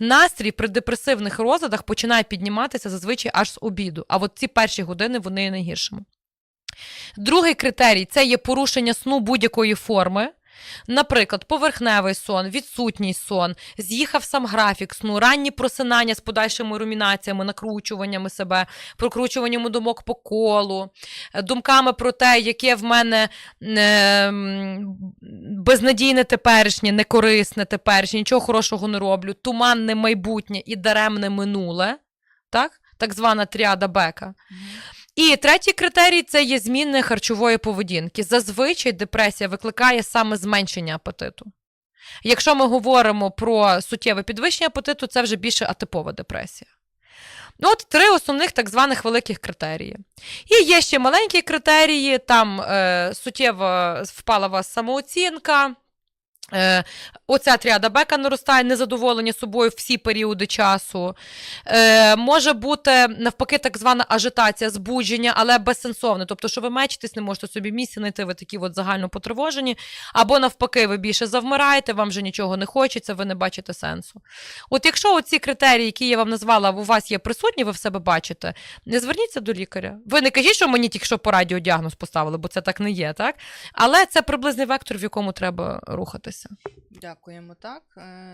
настрій при депресивних розладах починає підніматися зазвичай аж з обіду. А от ці перші години вони є найгіршими. Другий критерій це є порушення сну будь-якої форми. Наприклад, поверхневий сон, відсутній сон, з'їхав сам графік сну, ранні просинання з подальшими румінаціями, накручуваннями себе, прокручуванням думок по колу, думками про те, яке в мене безнадійне теперішнє, некорисне теперішнє, нічого хорошого не роблю, туманне майбутнє і даремне минуле, так? так звана тріада Бека. І третій критерій це є зміни харчової поведінки. Зазвичай депресія викликає саме зменшення апетиту. Якщо ми говоримо про суттєве підвищення апетиту, це вже більше атипова депресія. Ну, от три основних так званих великих критерії. І є ще маленькі критерії, там е, суттєво впала у вас самооцінка. Е, оця тріада бека наростає незадоволення собою всі періоди часу. Е, може бути навпаки так звана ажитація, збудження, але безсенсовне. Тобто, що ви мечитесь, не можете собі місця знайти, ви такі от загально потривожені, або навпаки, ви більше завмираєте, вам вже нічого не хочеться, ви не бачите сенсу. От якщо оці критерії, які я вам назвала, у вас є присутні, ви в себе бачите, не зверніться до лікаря. Ви не кажіть, що мені тільки що по радіо діагноз поставили, бо це так не є, так? Але це приблизний вектор, в якому треба Дякуємо, так. Е,